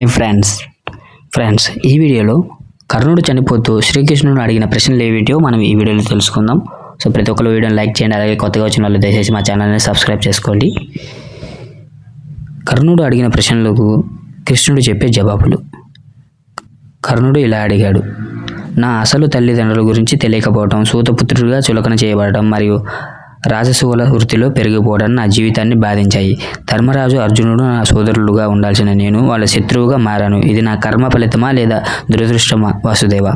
Friends friends ఈ వీడియోలో కర్ణుడు చనిపోతూ శ్రీకృష్ణుడు అడిగిన ప్రశ్నలు ఏమిటో మనం ఈ వీడియోలో తెలుసుకుందాం. సో ప్రతి ఒక్కరు వీడియోని లైక్ చేయండి అలాగే కొత్తగా వచ్చిన వాళ్ళు దయచేసి మా ఛానల్ని సబ్స్క్రైబ్ చేసుకోండి. కర్ణుడు అడిగిన ప్రశ్నలకు కృష్ణుడు చెప్పే జవాబులు. కర్ణుడు ఇలా అడిగాడు నా అసలు తల్లిదండ్రుల గురించి తెలియకపోవడం సూతపుత్రుడిగా చులకన చేయబడటం మరియు రాజసువుల వృత్తిలో పెరిగిపోవడం నా జీవితాన్ని బాధించాయి. ధర్మరాజు అర్జునుడు నా సోదరులుగా ఉండాల్సిన నేను వాళ్ళ శత్రువుగా మారాను. ఇది నా కర్మ ఫలితమా లేదా దురదృష్టమా? వాసుదేవ.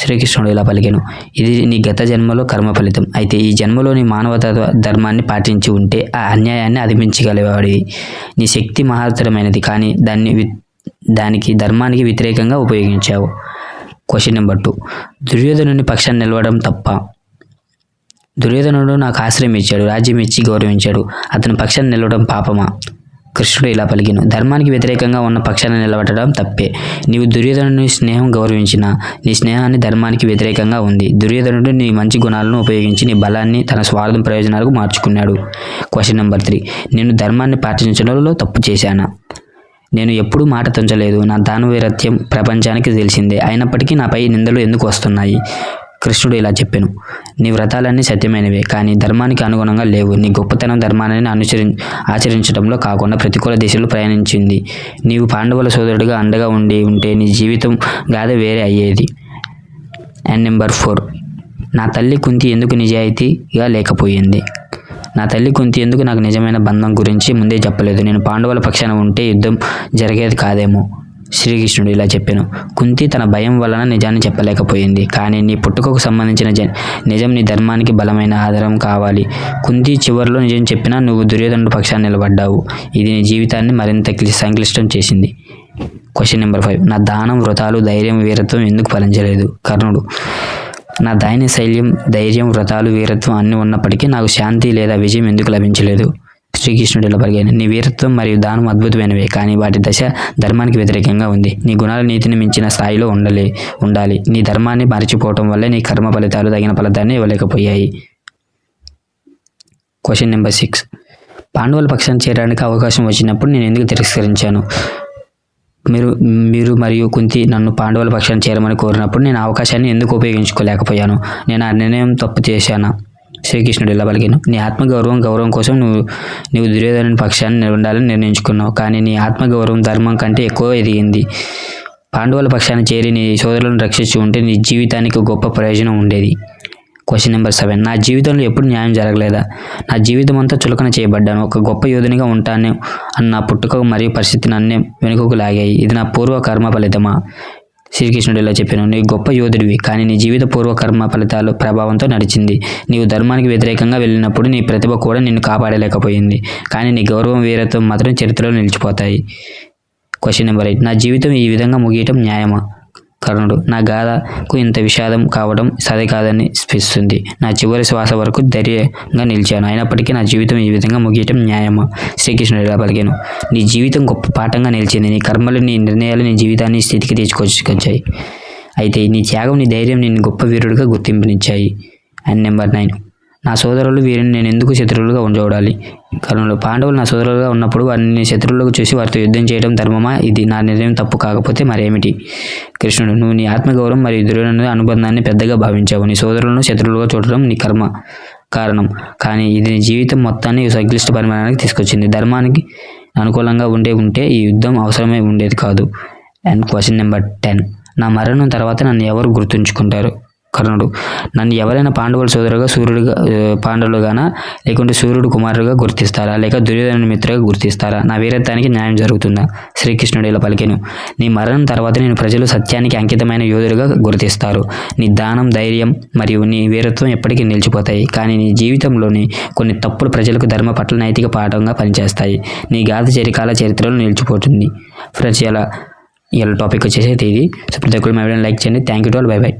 శ్రీకృష్ణుడు ఇలా పలికెను. ఇది నీ గత జన్మలో కర్మ ఫలితం. అయితే ఈ జన్మలోని మానవత ధర్మాన్ని పాటించి ఉంటే ఆ అన్యాయాన్ని అధిమించగలిగేవాడివి. నీ శక్తి మహత్తరమైనది. కానీ దాన్ని దానికి ధర్మానికి వ్యతిరేకంగా ఉపయోగించావు. Question number two. దుర్యోధనుని పక్షాన్ని నిలవడం తప్ప దుర్యోధనుడు నాకు ఆశ్రయం ఇచ్చాడు రాజ్యం ఇచ్చి గౌరవించాడు. అతని పక్షాన్ని నిలవడం పాపమా? కృష్ణుడు ఇలా పలికిను ధర్మానికి వ్యతిరేకంగా ఉన్న పక్షాన్ని నిలబడడం తప్పే. నీవు దుర్యోధనుని స్నేహం గౌరవించిన నీ స్నేహాన్ని ధర్మానికి వ్యతిరేకంగా ఉంది. దుర్యోధనుడు నీ మంచి గుణాలను ఉపయోగించి నీ బలాన్ని తన స్వార్థం ప్రయోజనాలకు మార్చుకున్నాడు. Question number three. నేను ధర్మాన్ని పాటించడంలో తప్పు చేశానా? నేను ఎప్పుడూ మాట తుంచలేదు. నా దానవీరత్యం ప్రపంచానికి తెలిసిందే. అయినప్పటికీ నాపై నిందలు ఎందుకు వస్తున్నాయి? కృష్ణుడు ఇలా చెప్పాను. నీ వ్రతాలన్నీ సత్యమైనవే కానీ ధర్మానికి అనుగుణంగా లేవు. నీ గొప్పతనం ధర్మాన్ని అనుసరి ఆచరించడంలో కాకుండా ప్రతికూల దిశలో ప్రయాణించింది. నీవు పాండవుల సోదరుడిగా అండగా ఉండి ఉంటే నీ జీవితం గాథ వేరే అయ్యేది. And number four. నా తల్లి కుంతి ఎందుకు నిజాయితీగా లేకపోయింది? నా తల్లి కుంతి ఎందుకు నాకు నిజమైన బంధం గురించి ముందే చెప్పలేదు. నేను పాండవుల పక్షాన ఉంటే యుద్ధం జరిగేది కాదేమో. శ్రీకృష్ణుడు ఇలా చెప్పాను కుంతి తన భయం వలన నిజాన్ని చెప్పలేకపోయింది. కానీ నీ పుట్టుకకు సంబంధించిన నిజం నీ ధర్మానికి బలమైన ఆధారం కావాలి. కుంతి చివరిలో నిజం చెప్పినా నువ్వు దుర్యోధనుడు పక్షాన్ని నిలబడ్డావు. ఇది నీ జీవితాన్ని మరింత సంక్లిష్టం చేసింది. క్వశ్చన్ నెంబర్ ఫైవ్ నా దానం వ్రతాలు ధైర్యం వీరత్వం ఎందుకు ఫలించలేదు? కర్ణుడు. నా దైన్య శైల్యం ధైర్యం వ్రతాలు వీరత్వం అన్నీ ఉన్నప్పటికీ నాకు శాంతి లేదా విజయం ఎందుకు లభించలేదు? శ్రీకృష్ణుడు ఇలా పలిగాను నీ వీరత్వం మరియు దానం అద్భుతమైనవే కానీ వాటి దశ ధర్మానికి వ్యతిరేకంగా ఉంది. నీ గుణాలు నీతిని మించిన స్థాయిలో ఉండలే ఉండాలి. నీ ధర్మాన్ని మరిచిపోవటం వల్లే నీ కర్మ ఫలితాలు తగిన ఫలితాన్ని ఇవ్వలేకపోయాయి. క్వశ్చన్ నెంబర్ సిక్స్ పాండవుల పక్షాన్ని చేరడానికి అవకాశం వచ్చినప్పుడు నేను ఎందుకు తిరస్కరించాను? మీరు మీరు మరియు కుంతి నన్ను పాండవుల పక్షాన్ని చేరమని కోరినప్పుడు నేను అవకాశాన్ని ఎందుకు ఉపయోగించుకోలేకపోయాను? నేను ఆ నిర్ణయం తప్పు చేశానా? శ్రీకృష్ణుడు ఇలా పలికాను నీ ఆత్మగౌరవం గౌరవం కోసం నువ్వు నీవు దుర్యోధన పక్షాన్ని ఉండాలని నిర్ణయించుకున్నావు. కానీ నీ ఆత్మగౌరవం ధర్మం కంటే ఎక్కువ ఎదిగింది. పాండవుల పక్షాన్ని చేరి నీ సోదరులను రక్షించి ఉంటే నీ జీవితానికి గొప్ప ప్రయోజనం ఉండేది. క్వశ్చన్ నెంబర్ సెవెన్ నా జీవితంలో ఎప్పుడు న్యాయం జరగలేదా? నా జీవితం అంతా చులకన చేయబడ్డాను. ఒక గొప్ప యోధునిగా ఉంటాను అన్న పుట్టుక మరియు పరిస్థితిని అన్నీ వెనుకకు లాగాయి. ఇది నా పూర్వ కర్మ ఫలితమా? శ్రీకృష్ణుడు ఇలా చెప్పాను నీ గొప్ప యోధుడివి కానీ నీ జీవిత పూర్వ కర్మ ఫలితాలు ప్రభావంతో నడిచింది. నీవు ధర్మానికి వ్యతిరేకంగా వెళ్ళినప్పుడు నీ ప్రతిభ కూడా నిన్ను కాపాడలేకపోయింది కానీ నీ గౌరవం వీరత్వం మాత్రం చరిత్రలో నిలిచిపోతాయి. క్వశ్చన్ నెంబర్ ఎయిట్ నా జీవితం ఈ విధంగా ముగియటం న్యాయమా? కర్ణుడు నా గాథకు ఇంత విషాదం కావడం సరికాదని స్పిస్తుంది నా చివరి శ్వాస వరకు ధైర్యంగా నిలిచాను. అయినప్పటికీ నా జీవితం ఈ విధంగా ముగియటం న్యాయమా? శ్రీకృష్ణుడు ఇలా పలికాను నీ జీవితం గొప్ప పాఠంగా నిలిచింది. నీ కర్మలు నీ నిర్ణయాలు నీ జీవితాన్ని స్థితికి తీసుకొచ్చుకొచ్చాయి అయితే నీ త్యాగం నీ ధైర్యం నేను గొప్ప వీరుడిగా గుర్తింపునిచ్చాయి. And number nine. నా సోదరులు వీరిని నేను ఎందుకు శత్రువులుగా ఉంచబడాలి? కర్ణుడు పాండవులు నా సోదరులుగా ఉన్నప్పుడు వారిని శత్రువులకు చూసి వారితో యుద్ధం చేయడం ధర్మమా? ఇది నా నిర్ణయం తప్పు కాకపోతే మరేమిటి? కృష్ణుడు నువ్వు నీ ఆత్మగౌరవం మరియు దుర్యోధన అనుబంధాన్ని పెద్దగా భావించావు. నీ సోదరులను శత్రువులుగా చూడడం నీ కర్మ కారణం. కానీ ఇది నీ జీవితం మొత్తాన్ని సంక్లిష్ట పరిమాణానికి తీసుకొచ్చింది. ధర్మానికి అనుకూలంగా ఉండే ఉంటే ఈ యుద్ధం అవసరమై ఉండేది కాదు. అండ్ క్వశ్చన్ నెంబర్ టెన్ నా మరణం తర్వాత నన్ను ఎవరు గుర్తుంచుకుంటారు? కర్ణుడు నన్ను ఎవరైనా పాండవుల సోదరుగా సూర్యుడిగా పాండవులుగానా లేకుంటే సూర్యుడు కుమారుడుగా గుర్తిస్తారా? లేక దుర్యోధన మిత్రుగా గుర్తిస్తారా? నా వీరత్వానికి న్యాయం జరుగుతుందా? శ్రీకృష్ణుడు ఇలా పలికెను. నీ మరణం తర్వాత నేను ప్రజలు సత్యానికి అంకితమైన యోధులుగా గుర్తిస్తారు. నీ దానం ధైర్యం మరియు నీ వీరత్వం ఎప్పటికీ నిలిచిపోతాయి. కానీ నీ జీవితంలోని కొన్ని తప్పులు ప్రజలకు ధర్మ పట్ల నైతిక పాఠంగా పనిచేస్తాయి. నీ గాథ చరికాల చరిత్రలో నిలిచిపోతుంది. ఫ్రెండ్స్ ఇలా ఇలా టాపిక్ వచ్చేసి ఇది. సో ప్రతి ఒక్కరు మా వీడియోని లైక్ చేయండి. Thank you to all bye bye